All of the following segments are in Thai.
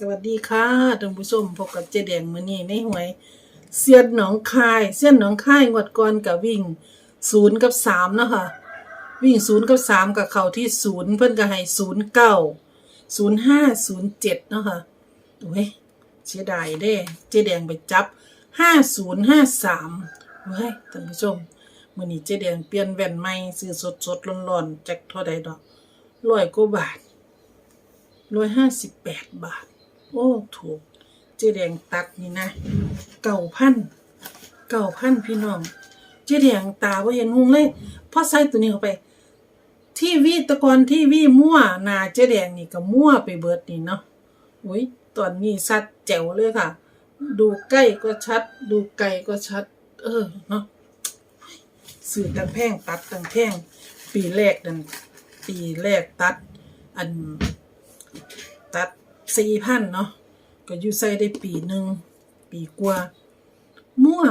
สวัสดีค่ะท่านผู้ชมพบกับเจแดงมือนี้ในหวยเสียนหนองคายเสียนหนองคายงวดก่อนกับวิ่งศูนย์กับสามเนาะค่ะวิ่งศูนย์กับสามกับเข้าที่ศูนย์เพิ่นก็ให้ศูนย์เก้าศูนย์ห้าศูนย์เจ็ดเนาะค่ะโอ้ยเสียดายเด้ เจแดงไปจับห้าศูนย์ห้าสามเว้ยท่านผู้ชมมือนี้เจแดงเปลี่ยนแว่นใหม่ซื้อสดๆร้อนๆจากเท่าใดดอกร้อยกว่าบาทร้อยห้าสิบแปดบาท โอ้ถูก เจแดงตัดนี่นะเก่าพันเก่าพันพี่น้อง เจแดงตาว่าเห็นหงเลยพอใส่ตัวนี้เข้าไป ทีวีตะกอนทีวีมั่วนาเจแดงนี่ก็มั่วไปเบิดนี่เนาะอุ้ยตอนนี้ชัดแจ๋วเลยค่ะ ดูใกล้ก็ชัด ดูไกลก็ชัด เออเนาะสื่อตังแพงตัดตังแพงปีแรกนั่นปีแรกตัด อัน ตัด สี่พันเนาะก็อยู่ใส่ได้ปีหนึ่งปีกว่า มั่ว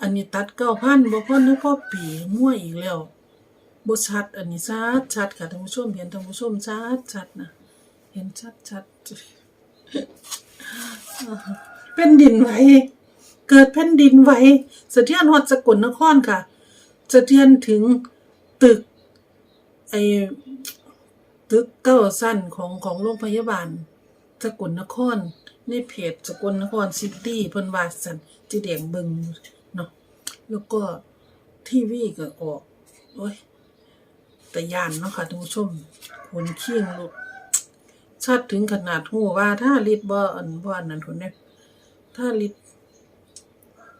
อันนี้ตัดเก้าพันบ่พอนะพ่อปีมั่วอีกแล้วบ่ชัด อันนี้ชัดชัดค่ะท่านผู้ชมเห็นท่านผู้ชมชัดชัดนะเห็นชัดชัดเป็นดินไหวเกิดแผ่นดินไหวสะเทือนฮอดสกลนครค่ะสะเทือนถึงตึกไอตึกเก้าสั้นของของโรงพยาบาล สกลนครในเพจสกลนครซิตี้เพิ่นว่าสันจีแดงบิงเนาะแล้วก็ทีวีก็ออกโอ้ยแต่ยานเนาะค่ะท่านผู้ชมคนเคียงลูกชัดถึงขนาดหูว่าถ้าลิดบ่อันบ่อันนั้นคนเนี่ยถ้าลิด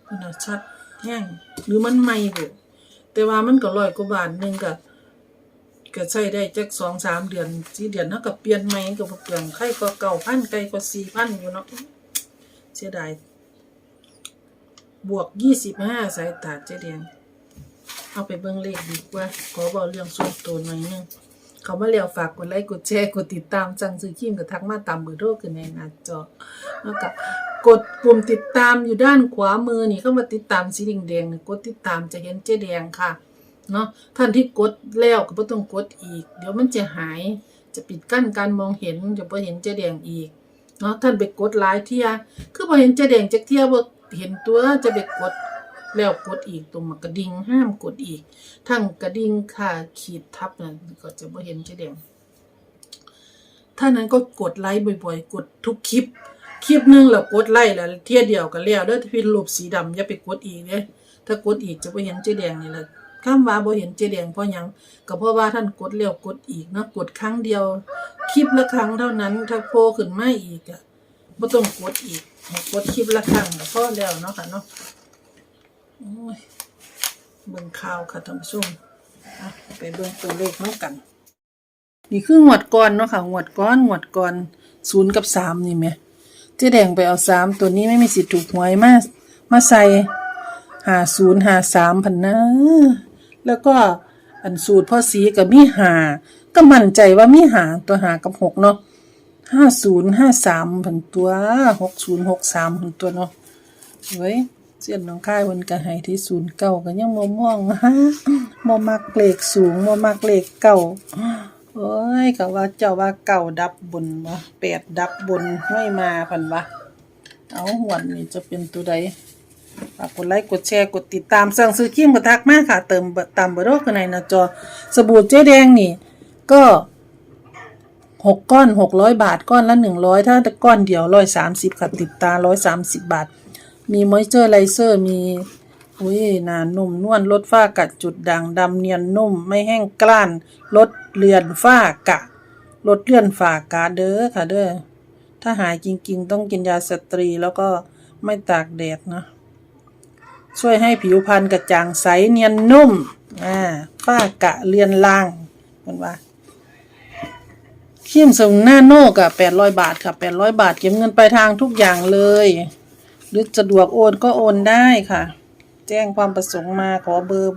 ขนาดชัดแห้งหรือมันใหม่บ่แต่ว่ามันก็ร้อยกว่าบาทหนึงก็ ก็ใช้ได้จักสองสามเดือนสี่เดือนเท่ากับเปลี่ยนใหม่ก็บ่เปลืองไข่ก็เก่าพันไก่ก็สี่พันอยู่เนาะเสียดายบวกยี่สิบห้าสายตาเจ๊แดงเอาไปเบิ่งเลขดีกว่า ขอบอกเรื่องส่วนตัวหน่อยนึงเขามาแล้วฝากกดไลค์กดแชร์กดติดตามสั่งซื้อครีมก็ทักมาตามเบอร์โทรขึ้นในหน้าจอแล้วก็กดปุ่มติดตามอยู่ด้านขวามือนี่เข้ามาติดตามสีแดงๆกดติดตามจะเห็นเจ๊แดงค่ะ เนาะท่านที่กดแล้วก็บ่ต้องกดอีก เดี๋ยวมันจะหายจะปิดกั้นการมองเห็นจะบ่เห็นเจ๊แดงอีกเนาะท่านไปกดหลายเที่ยคือบ่เห็นเจ๊แดงจักเที่ยบ่เห็นตัวจะไปกดแล้วกดอีกตรงกระดิ่งห้ามกดอีก ทั้งกระดิ่งค่ะขีดทับนั่นก็จะบ่เห็นเจ๊แดงถ้านั้นก็กดไลค์บ่อยๆ กดทุกคลิป คลิปหนึงแล้วกดไลค์แล้วเที่ยเดียวก็แล้วเด้อถ้าเป็นรูปสีดำอย่าไปกดอีกเด้ถ้ากดอีกจะบ่เห็นเจ๊แดงนี่แหละ คำว่าบ่เห็นเจแดงเพราะหยังก็เพราะว่าท่านกดแล้วกดอีกเนาะกดครั้งเดียว คลิปละครั้งเท่านั้น ถ้าโผล่ขึ้นมาอีกอะบ่ต้องกดอีกกดคลิปละครั้งก็พอแล้วเนาะค่ะเนาะโอ้ยเบิ่งข่าวค่ะท่านผู้ชมไปเบิ่งตัวเลขน้องกัน นี่คืองวดก่อนเนาะค่ะงวดก่อนงวดก่อนศูนย์กับสามนี่แหมเจ๊แดงไปเอาสามตัวนี้ไม่มีสิทธิ์ถูกหวยมามาใส่หาศูนย์หาสามพันนะ แล้วก็อันสูตรพ่อสีกับมีหา ก็มั่นใจว่ามีหาตัวหากับหกเนาะห้าศูนย์ห้าสามพันตัวหกศูนย์หกสามพันตัวเนาะเว้ยเสียนน้องค่ายวันกระหายที่ศูนย์เก้าก็ยังมอม่องฮะมอมักเลขสูงมอมักเลขเก้าโอ้ยก็ว่าเจ้าว่าเก่าดับบนวะแปดดับบนไม่มาพันวะเอาหวนนี่จะเป็นตัวใด ฝากกดไลค์กดแชร์กดติดตามสั่งซื้อครีมกระทักมาค่ะ เติมตามเบอร์โทรข้างในหน้าจอ สบู่เจ๊แดงนี่ ก็หกก้อนหกร้อยบาทก้อนละหนึ่งร้อยถ้าก้อนเดียวร้อยสามสิบค่ะติดตาร้อยสามสิบบาท มีมอยเจอร์ไลเซอร์มีอุ้ยหนานุ่มนวลลดฝ้ากัดจุดด่างดำเนียนนุ่ม ไม่แห้งกล้านลดเลือนฝ้ากะลดเลื่อนฝ้ากาเด้อค่ะเด้อถ้าหายจริง ๆ ต้องกินยาสตรีแล้วก็ไม่ตากแดดนะ ช่วยให้ผิวพรรณกระจ่างใสเนียนนุ่ม อ่าฝ้ากะเลือนลางมันว่าครีมสมุนหน้าโน่กับแปดร้อยบาทค่ะแปดร้อยบาทเก็บเงินไปลายทางทุกอย่างเลย หรือสะดวกโอนก็โอนได้ค่ะ แจ้งความประสงค์มาขอเบอร์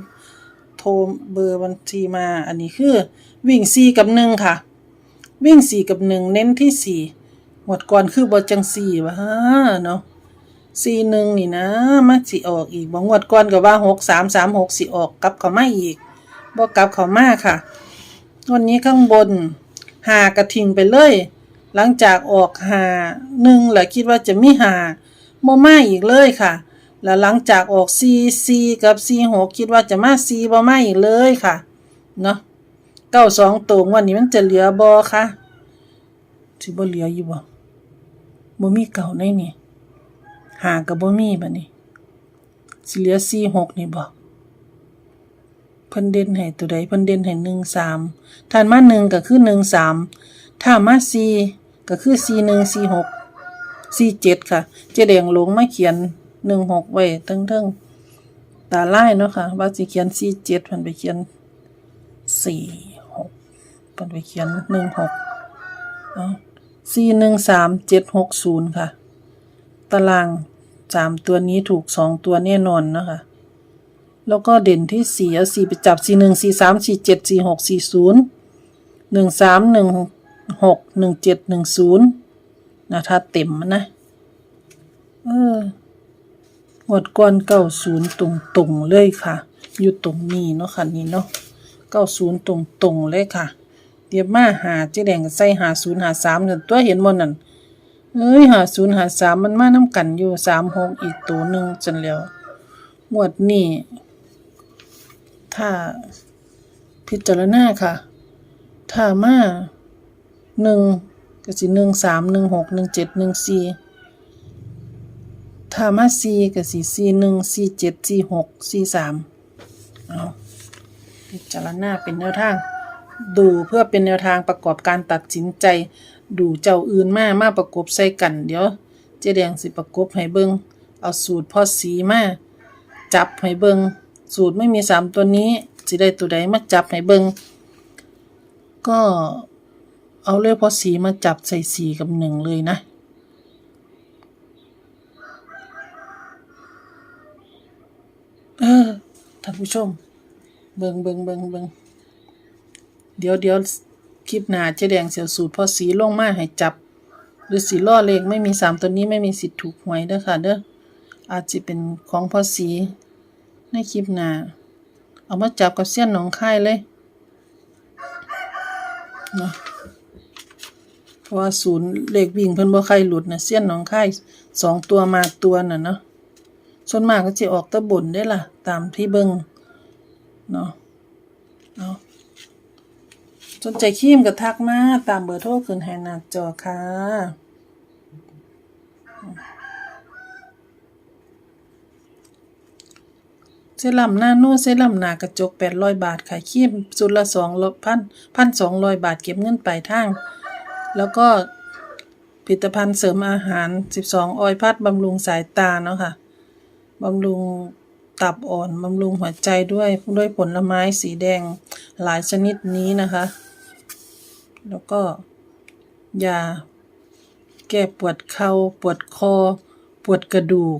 โทรเบอร์บัญชีมา อันนี้คือ วิ่งสี่กับหนึ่งค่ะ วิ่งสี่กับหนึ่งเน้นที่สี่หมดก่อนคือบอจังสี่วะฮะเนาะ สี่หนึ่งนี่นะมาสิออกอีกบางวดก่อนก็ว่าหกสามสามหกสิออกกลับเขามาอีกบ่กลับเขามาค่ะ วันนี้ข้างบนหากระทิงไปเลย หลังจากออกหาหนึ่งแล้วคิดว่าจะไมีหาบ่มาอีกเลยค่ะ แล้วหลังจากออกซีซีกับซีหกคิดว่าจะมาซีบ่มาอีกเลยค่ะเนาะเก้าสองตัวงวันนี้มันจะเหลือบอค่ะสิบ่เหลืออยู่บ่บ่มีเก่าในนี่ หากับบ่มีบัดนี้ สิเหลือสี่หกนี่บ่เพิ่นเด่นให้ตัวใดเพิ่นเด่นให้หนึ่งสามถ้ามาหนึ่งก็คือหนึ่งสามถ้ามาสี่ก็คือสี่หนึ่งสี่หกสี่เจ็ดค่ะ เจ๊แดงลงมาเขียนหนึ่งหกไว้เทั้งๆตาไล่เนาะค่ะ ว่าสิเขียนสี่เจ็ดเพิ่นไปเขียนสี่หกเป็นไปเขียนหนึ่งหกเอาสี่หนึ่งสามเจ็ดหกศูนย์ค่ะ ตารางสามตัวนี้ถูกสองตัวแน่นอนนะคะ แล้วก็เด่นที่สี่เอาสี่ไปจับสี่หนึ่งสี่สามสี่เจ็ดสี่หกสี่ศูนย์หนึ่งสามหนึ่งหกหนึ่งเจ็ดหนึ่งศูนย์นะถ้าเต็มนะ เออหมดก้อนเก้าศูนย์ตรงตรงเลยค่ะ อยู่ตรงนี้เนาะค่ะนี่เนาะเก้าศูนย์ตรงตรงเลยค่ะ เดี๋ยวมาหาเจ๊แดงใส่หาศูนย์หาสามนั่นตัวเห็นบนนั่น เอ้ยหาศูนย์หาสามมันมาน้ำกันอยู่สามหกอีกตัวหนึ่งจนแล้วงวดนี้ถ้าพิจารณาค่ะ ถ้ามาหนึ่งก็สิหนึ่งสามหนึ่งหกหนึ่งเจ็ดหนึ่งสี่ถ้ามาสี่ก็สีสี่หนึ่งสี่เจ็ดสี่หกสี่สามเอาพิจารณาเป็นแนวทาง ดูเพื่อเป็นแนวทางประกอบการตัดสินใจ ดูเจ้าอื่นมามาประกบใส่กันเดี๋ยวเจ๊แดงสิประกบให้เบิงเอาสูตรพ่อสีมาจับให้เบิงสูตรไม่มีสามตัวนี้สิได้ตัวใดมาจับให้เบิงก็เอาเลขพ่อสีมาจับใส่สีกับหนึ่งเลยนะเออท่านผู้ชม เบิงเบิงเบิงเบิง เดี๋ยวเดี๋ยวคลิปหน้าเจ๊แดงเสียวสูตรพอสีลงมาให้จับ หรือสีล่อเลขไม่มีสามตัวนี้ไม่มีสิทธิ์ถูกหวยเด้อค่ะเด้ออาจจะเป็นของพอสีในคลิปหน้าเอามาจับกับเสี้ยนหนองค่เลยเนาะเพราะว่าศูนย์เลขวิ่งเพิ่นบ่ใครหลุดนะเสี้ยนหนองค่สองตัวมาตัวน่ะเนาะส่วนมากก็จะออกตะบนได้ล่ะ ตามที่เบิงเนาะเอาะ สนใจครีมก็ทักมาตามเบอร์โทรขึ้นให้หน้าจอค่ะเซรั่มหน้าโน้เซรั่มหนากระจก800บาทขายคีมสุดละ2ลดพันพันสองร้อยบาทเก็บเงินปลายทาง แล้วก็ผลิตภัณฑ์เสริมอาหาร12ออยพัดบำรุงสายตาเนาะค่ะบำรุงตับอ่อนบำรุงหัวใจด้วยด้วยผลไม้สีแดงหลายชนิดนี้นะคะ แล้วก็ยาแก้ปวดเข่า ปวดคอ ปวดกระดูก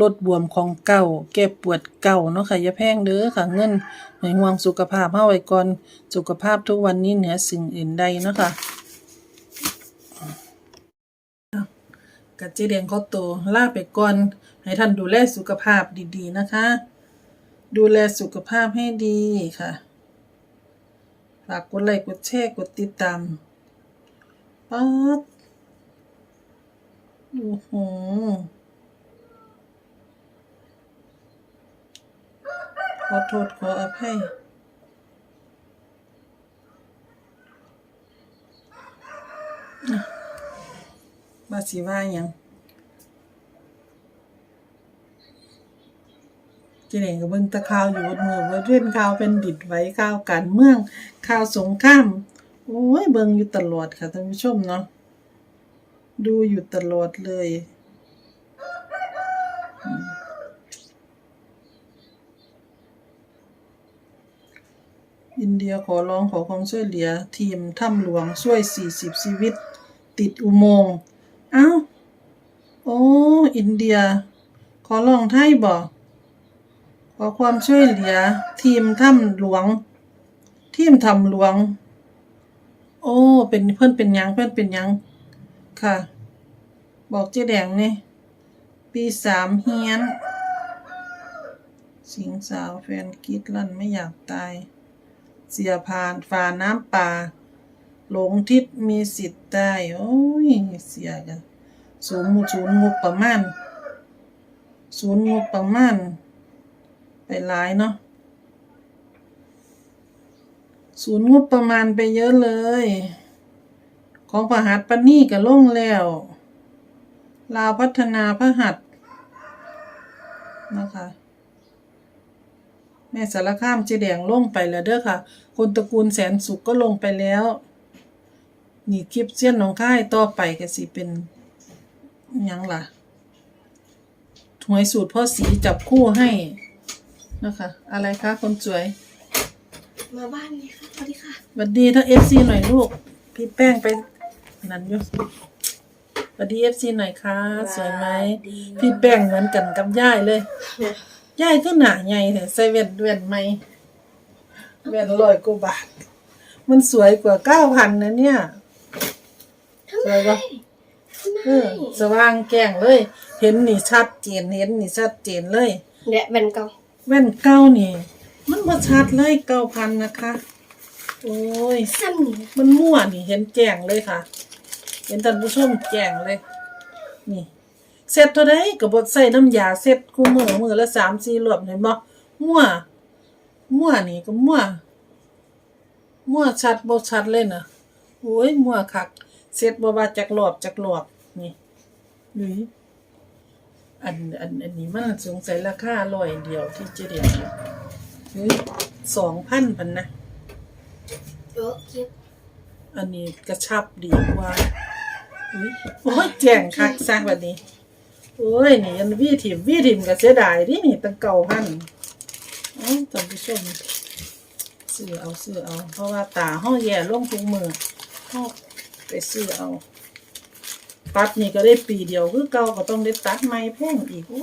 ลดบวมของเก่า แก้ปวดเก่าเนาะค่ะ อย่าแพงเด้อค่ะ เงินให้ห่วงสุขภาพเฮาไว้ก่อน สุขภาพทุกวันนี้เหนือสิ่งอื่นใดเนาะค่ะกับเจเดียงเขาโตลาไปก่อน ให้ท่านดูแลสุขภาพดีๆนะคะ ดูแลสุขภาพให้ดีค่ะ ฝากกดไลค์กดแชร์กดติดตามป๊าดโอ้โหขอโทษขออภัยมาสิว่าหยัง เจเองก็เบิงตะข่าวอยู่บนมือว่าเรื่องข่าวเป็นดิดไหวข่าวการเมืองข่าวสงครามโอ้ยเบิ่งอยู่ตลอดค่ะท่านผู้ชมเนาะดูอยู่ตลอดเลยอินเดียขอร้องขอความช่วยเหลือทีมถ้ำหลวงช่วย 40 ชีวิต ติดอุโมงค์อ้าว โอ้ อินเดีย ขอร้องไทยบอก ขอความช่วยเหลือ ทีมถ้ำหลวง ทีมถ้ำหลวง โอ้ เป็นเพื่อนเป็นยังเพื่อนเป็นยัง ค่ะ บอกเจ๊แดงนี่ปีสามเฮียน สิงสาวแฟนกรีดลั่นไม่อยากตาย เสียผ่านฝ่าน้ำป่า หลงทิศมีสิทธิ์ได้โอ้ย เสียกันศูนย์ศูนย์งบประมาณศูนย์งบประมาณ ไปหลายเนาะศูนย์งบประมาณไปเยอะเลย ของประหัตปนนี่ก็ลงแล้วลาวพัฒนาพระหัตถ์นะคะแม่สารคามเจแดงลงไปแล้วเด้อค่ะ คนตระกูลแสนสุขก็ลงไปแล้ว นี่คลิปเสี้ยนหนองค่ายต่อไปก็สิเป็นยังล่ะหวยสูตรพ่อสีจับคู่ให้ นะคะ อะไรคะคนสวย มาบ้านไงคะสวัสดีค่ะสวัสดีทั้งเอฟซีหน่อยลูก พี่แป้งไปนั่นอยู่สวัสดีเอฟซีหน่อยค่ะ สวยไหมพี่แป้งเหมือนกันกับย่ายเลยย่ายก็หนาใหญ่แต่ใส่แว่นแว่นไหมแว่นร้อยกว่าบาท มันสวยกว่าเก้าพันนะเนี่ยทำสไมวยปะทำไมเออสว่างแก้งเลย เห็นนี่ชัดเจนเห็นนี่ชัดเจนเลยเนี่ยเป็นเกา แว่นเก้านี่ มันบ่ชัดเลยเก้าพันนะคะ โอ้ย ซ้ำนี่มันมั่วนี่เห็นแจ้งเลยค่ะ เห็นท่านผู้ชมแจ้งเลย นี่เสร็จเท่าไดก็บ่ใส่น้ำยาเสร็จคู่มือมือละ3 4รอบเห็นบ่มั่ว มั่วนี่ก็มั่ว มั่วชัดบ่ชัดเลยนะโอ้ยมั่วคักเสร็จบ่ว่าจักรอบจักรอบนี่นี่อั นอันอันนี้มันสงสัยราคาร้อยเดียวที่เจเดียวเฮ้ย2,000พันนะเยอะเก็บอันนี้กระชับดีกว่าอุ๊ยโอ้ยแจ้งคักซะแบบนี้ โอ้ยนี่ยันวีถิ่มวีถิ่มก็เสียดายดินี่ตั้งเก่าพันเอ้าท่านผู้ชมซื้อเอาซื้อเอา เพราะว่าตาห้อแย่ลงทุกมือห้อไปซื้อเอา ตัดนี่ก็ได้ปีเดียวคือเก่าก็ต้องได้ตัดใหม่แพงอีกโอ้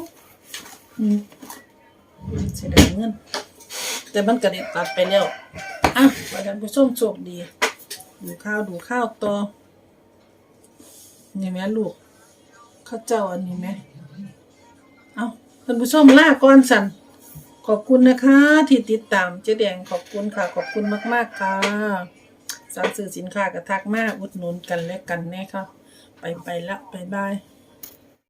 เสียดายเงิน แต่มันก็ได้ตัดไปแล้วอะขอท่านผู้ชมโชคดี ดูข้าวดูข้าวต่อนี่แม่ลูกข้าเจ้าอันนี้ไหมเอาท่านผู้ชมลาก่อนสันขอบคุณนะคะ ที่ติดตามเจ๊แดงขอบคุณค่ะ ขอบคุณมาก ๆ ค่ะสั่งซื้อสินค้ากระทักมากอุดหนุนกันและกันแน่ค่ะ ไปไปละบายบาย